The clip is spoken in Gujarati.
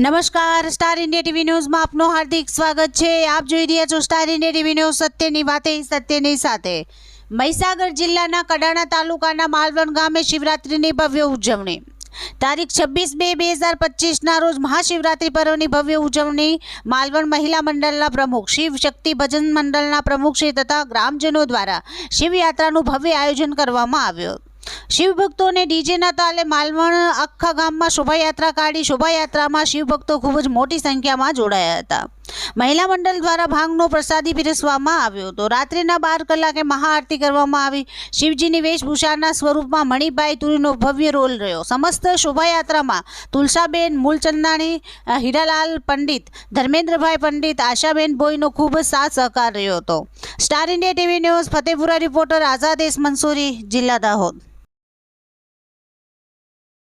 નમસ્કાર, સ્ટાર ઇન્ડિયા ટીવી ન્યૂઝમાં આપનું હાર્દિક સ્વાગત છે. આપ જોઈ રહ્યા છો સ્ટાર ઇન્ડિયા ટીવી ન્યૂઝ સત્યની વાતે, સત્યની સાથે. મહીસાગર જિલ્લાના કડાણા તાલુકાના માલવણ ગામે શિવરાત્રિની ભવ્ય ઉજવણી. તારીખ છવ્વીસ બે બે હજાર પચીસના રોજ મહાશિવરાત્રિ પર્વની ભવ્ય ઉજવણી માલવણ મહિલા મંડળના પ્રમુખ, શિવ શક્તિ ભજન મંડળના પ્રમુખ શ્રી તથા ગ્રામજનો દ્વારા શિવયાત્રાનું ભવ્ય આયોજન કરવામાં આવ્યું. શિવભક્તોને ડીજેના તાલે માલવણ આખા ગામમાં શોભાયાત્રા કાઢી શોભાયાત્રામાં શિવભક્તો ખૂબ જ મોટી સંખ્યામાં જોડાયા હતા. મહિલા મંડળ દ્વારા ભાંગનો પ્રસાદી પીરસવામાં આવ્યો હતો. રાત્રિના બાર કલાકે મહાઆરતી કરવામાં આવી. શિવજીની વેશભૂષાના સ્વરૂપમાં મણિભાઈ તુરીનો ભવ્ય રોલ રહ્યો. સમસ્ત શોભાયાત્રામાં તુલસાબેન મૂલચંદાણી હીરાલાલ પંડિત, ધર્મેન્દ્રભાઈ પંડિત, આશાબેન ભોઈનો ખૂબ જ સાથ સહકાર રહ્યો હતો. Star India TV news, Fatehpura reporter આઝાદેશ Mansuri, જિલ્લા દાહોદ.